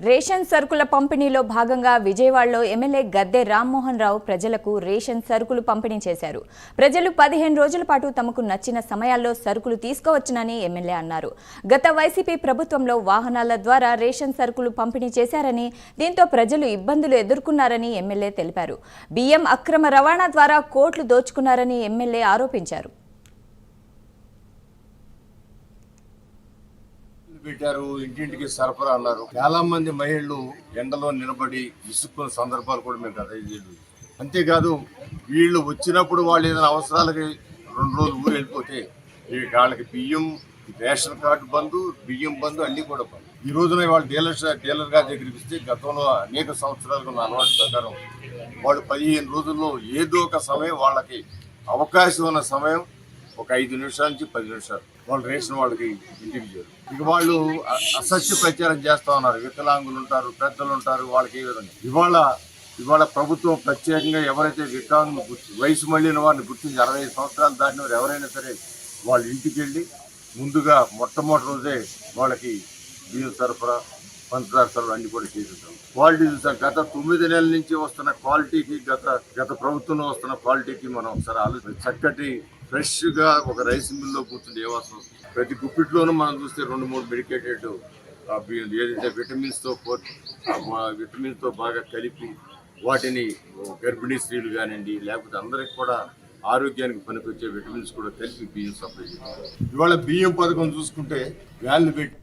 Ration సరుకుల పంపిణీలో భాగంగా విజయవాడలో ఎమ్మెల్యే గద్దె రామ్మోహన్ రావు ప్రజలకు రేషన్ సరుకులు పంపిణీ చేశారు. ప్రజలు పదిహేను రోజుల పాటు తమకు నచ్చిన సమయాల్లో సరుకులు తీసుకోవచ్చునని ఎమ్మెల్యే అన్నారు. గత వైసీపీ ప్రభుత్వంలో వాహనాల ద్వారా రేషన్ సరుకులు పంపిణీ చేశారని దీంతో ప్రజలు ఇబ్బందులు ఎదుర్కొన్నారని ఎమ్మెల్యే తెలిపారు. బియ్యం అక్రమ రవాణా ద్వారా కోట్లు దోచుకున్నారని ఎమ్మెల్యే ఆరోపించారు. పెట్టారు ఇంటింటికి సరఫరా అన్నారు. చాలా మంది మహిళలు ఎండలో నిలబడి విసుక్కున్న సందర్భాలు కూడా మేము గత ఐదేళ్ళు అంతేకాదు వీళ్ళు వచ్చినప్పుడు వాళ్ళు ఏదైనా అవసరాలకి రెండు రోజులు ఊరు వెళ్ళిపోతే వాళ్ళకి బియ్యం రేషన్ కార్డు బంధు బియ్యం బంధు అన్నీ కూడా బంధు ఈ రోజున వాళ్ళు డీలర్ డీలర్ గారి దగ్గరికి ఇస్తే గతంలో అనేక సంవత్సరాలుగా ఉన్న అలవాటు ప్రకారం వాళ్ళు పదిహేను రోజుల్లో ఏదో ఒక సమయం వాళ్ళకి అవకాశం ఉన్న సమయం ఒక ఐదు నిమిషాల నుంచి పది నిమిషాలు. వాళ్ళు రేషన్ వాళ్ళకి ఇంటికి చేరు ఇక వాళ్ళు అసత్య ప్రచారం చేస్తా ఉన్నారు. వికలాంగులు ఉంటారు పెద్దలు ఉంటారు వాళ్ళకి ఏ విధంగా? ఇవాళ ఇవాళ ప్రభుత్వం ప్రత్యేకంగా ఎవరైతే వికలాంగులు గుర్తి వయసు మళ్ళిన వారిని గుర్తించి అరవై సంవత్సరాలు దాటిన వారు ఎవరైనా సరే వాళ్ళ ఇంటికి వెళ్ళి ముందుగా మొట్టమొదటి రోజే వాళ్ళకి బియ్యం సరఫరా పంచదార సరఫరా అన్ని కూడా చేసేసాం క్వాలిటీ చూసాం. గత తొమ్మిది నెలల నుంచి వస్తున్న క్వాలిటీకి గత గత ప్రభుత్వంలో వస్తున్న క్వాలిటీకి మనం ఒకసారి ఆలోచన చక్కటి ఫ్రెష్గా ఒక రైస్ మిల్లో కూర్చుని ఏ వాసన ప్రతి గుప్పిట్లోనూ మనం చూస్తే రెండు మూడు మెడికేటెడ్ ఏదైతే విటమిన్స్తో తో మా బాగా కలిపి వాటిని గర్భిణీ స్త్రీలు కానివ్వండి లేకపోతే అందరికి కూడా ఆరోగ్యానికి పనికొచ్చే విటమిన్స్ కూడా కలిపి బియ్యం సప్లై చేస్తారు. ఇవాళ బియ్యం పథకం చూసుకుంటే వ్యాన్లు పెట్టి